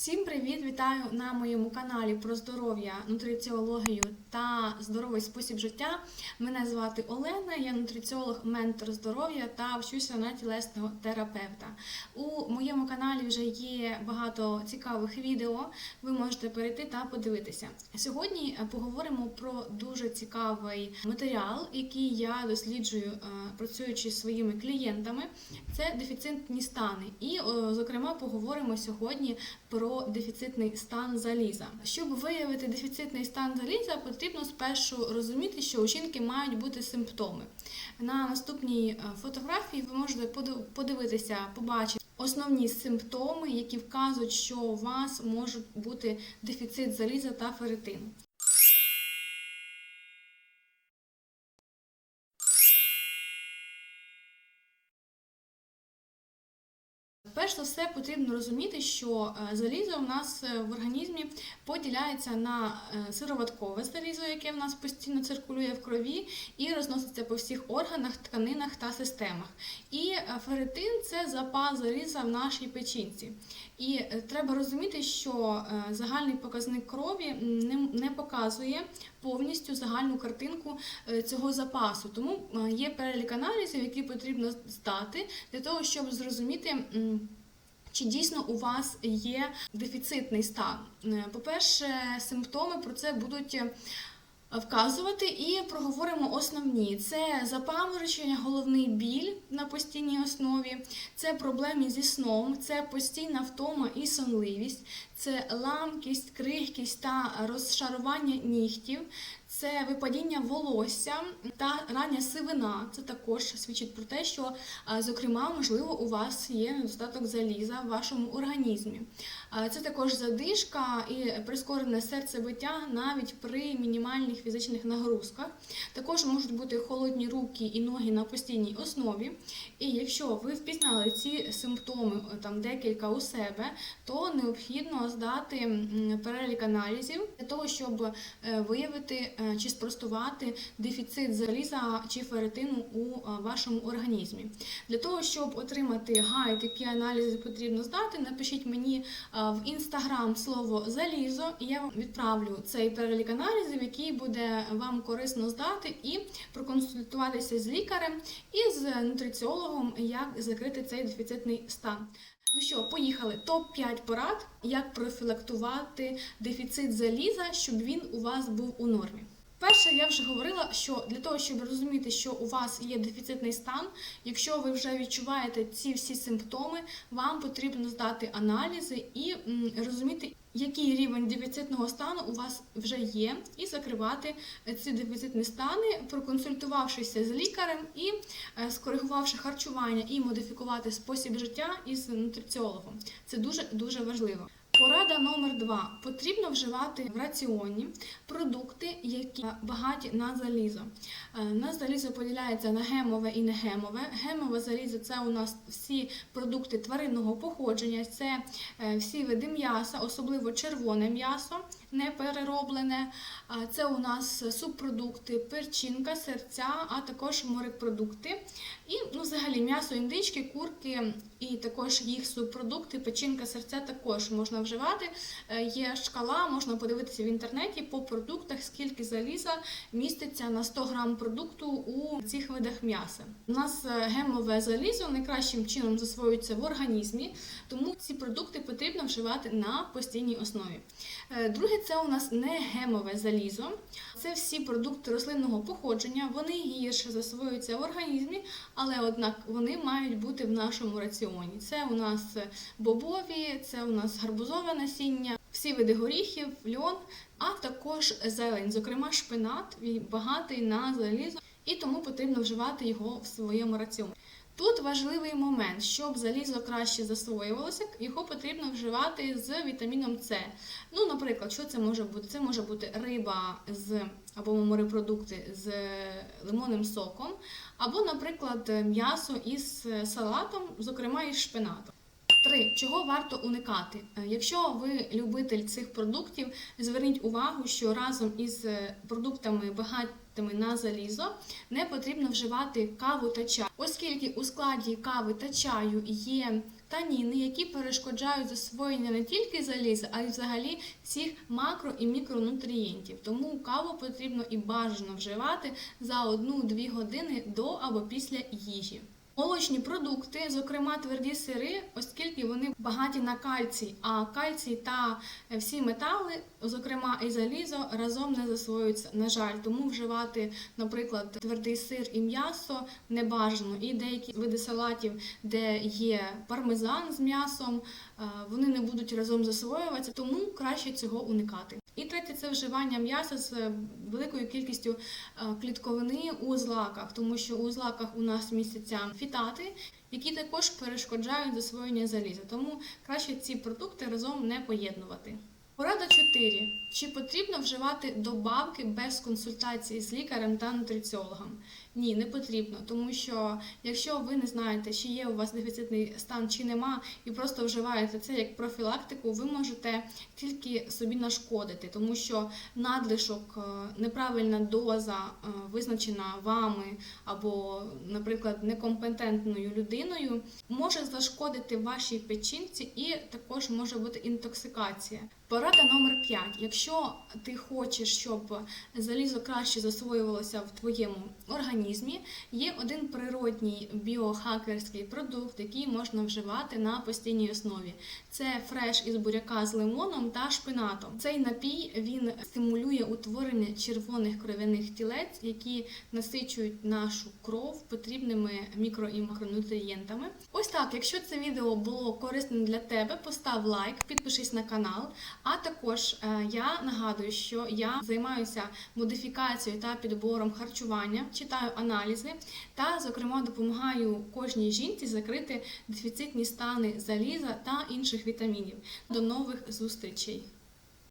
Всім привіт! Вітаю на моєму каналі про здоров'я, нутриціологію та здоровий спосіб життя. Мене звати Олена, я нутриціолог, ментор здоров'я та вчуся на тілесного терапевта. У моєму каналі вже є багато цікавих відео. Ви можете перейти та подивитися. Сьогодні е, поговоримо про дуже цікавий матеріал, який я досліджую, е, працюючи зі своїми клієнтами. Це дефіцитні стани. І, е, зокрема, поговоримо сьогодні про дефіцитний стан заліза. Щоб виявити дефіцитний стан заліза, потрібно спершу розуміти, що у жінки мають бути симптоми. На наступній е, фотографії ви можете подивитися, побачити. Основні симптоми, які вказують, що у вас може бути дефіцит заліза та ферритину. Перш за все потрібно розуміти, що е, залізо у нас е, в організмі поділяється на е, сироваткове залізо, яке в нас постійно циркулює в крові і розноситься по всіх органах, тканинах та системах. І ферритин це запас заліза в нашій печінці. І е, треба розуміти, що е, загальний показник крові не, показує повністю загальну картинку е, цього запасу. Тому є перелік аналізів, які потрібно здати для того, щоб зрозуміти. чи дійсно у вас є дефіцитний стан? По-перше, симптоми про це будуть вказувати і проговоримо основні: це запаморочення, головний біль на постійній основі, це проблеми зі сном, це постійна втома і сонливість, це ламкість, крихкість та розшарування нігтів, це випадіння волосся та рання сивина. Це також свідчить про те, що, зокрема, можливо, у вас є недостаток заліза в вашому організмі. Це також задишка і прискорене серцебиття навіть при мінімальних фізичних нагрузках. Також можуть бути холодні руки і ноги на постійній основі. І якщо ви впізнали ці симптоми е, там декілька у себе, то необхідно здати перелік аналізів для того, щоб е, виявити е, чи спростувати дефіцит заліза чи ферритину у е, вашому організмі. Для того, щоб отримати гайд, які аналізи потрібно здати, напишіть мені е, в інстаграм слово залізо, і я вам відправлю цей перелік аналізів, який буде вам корисно здати, і проконсультуватися з лікарем і з нутриціологом, як закрити цей дефіцитний стан. Ну що, поїхали. Топ 5 порад, як профілактувати дефіцит заліза, щоб він у вас був у нормі. Перше, я вже говорила, що для того, щоб розуміти, що у вас є дефіцитний стан, якщо ви вже відчуваєте ці всі симптоми, вам потрібно здати аналізи і розуміти, який рівень дефіцитного стану у вас вже є, і закривати е, ці дефіцитні стани, проконсультувавшися з лікарем і е, скоригувавши харчування і модифікувати спосіб життя із нутриціологом. Це дуже дуже важливо. Порада номер два: потрібно вживати в раціоні продукти, які багаті на залізо. Е, На залізо поділяється на гемове і негемове. Гемове залізо це у нас всі продукти тваринного походження, це е, всі види м'яса, особливо червоне м'ясо, не перероблене. Це у нас субпродукти, перчинка, серця, а також морепродукти. І ну, взагалі м'ясо індички, курки і також їх субпродукти, печінка, серця також можна вживати. Е, Є шкала, можна подивитися в інтернеті по продуктах, скільки заліза міститься на 100 грам продукту у цих видах м'яса. У нас е, гемове залізо найкращим чином засвоюється в організмі, тому ці продукти потрібно вживати на постійній основі. Е, Друге, це у нас не гемове залізо. Це всі продукти рослинного походження. Вони гірше засвоюються в організмі, але однак вони мають бути в нашому раціоні. Це у нас бобові, це у нас гарбузове насіння, всі види горіхів, льон, а також зелень, зокрема шпинат, він багатий на залізо, і тому потрібно вживати його в своєму раціоні. Тут важливий момент, щоб залізо краще засвоювалося, його потрібно вживати з вітаміном С. Ну, наприклад, що це може бути? Це може бути риба з або морепродукти з лимонним соком, або, наприклад, м'ясо із салатом, зокрема із шпинатом. Три. Чого варто уникати? Е, Якщо ви любитель цих продуктів, зверніть увагу, що разом із е, продуктами багатими на залізо не потрібно вживати каву та чай, оскільки у складі кави та чаю є таніни, які перешкоджають засвоєння не тільки заліза, а й взагалі всіх макро і мікронутрієнтів. Тому каву потрібно і бажано вживати за 1-2 години до або після їжі. Молочні продукти, зокрема тверді сири, оскільки вони багаті на кальцій, а кальцій та е, всі метали, зокрема і залізо, разом не засвоюються. На жаль, тому вживати, наприклад, твердий сир і м'ясо не бажано. І деякі види салатів, де є пармезан з м'ясом, е, вони не будуть разом засвоюватися, тому краще цього уникати. І третє це вживання м'яса з е, великою кількістю е, клітковини у злаках, тому що у злаках у нас містяться фітати, які також перешкоджають засвоєння заліза. Тому краще ці продукти разом не поєднувати. Порада 4. Чи потрібно вживати добавки без консультації з лікарем та нутриціологом? Ні, не потрібно, тому що якщо ви не знаєте, чи є у вас дефіцитний стан, чи нема, і просто вживаєте це як профілактику, ви можете тільки собі нашкодити, тому що надлишок, е, неправильна доза е, визначена вами або, наприклад, некомпетентною людиною, може зашкодити вашій печінці і також може бути інтоксикація. Порада номер 5. Якщо ти хочеш, щоб залізо краще засвоювалося в твоєму організмі, є один природній біохакерський продукт, який можна вживати на постійній основі. Це фреш із буряка з лимоном та шпинатом. Цей напій він стимулює утворення червоних кров'яних тілець, які насичують нашу кров потрібними мікро і макронутрієнтами. Ось так, якщо це відео було корисним для тебе, постав лайк, підпишись на канал. А також е, я нагадую, що я займаюся модифікацією та підбором харчування, читаю аналізи та, зокрема, допомагаю кожній жінці закрити дефіцитні стани заліза та інших вітамінів. До нових зустрічей!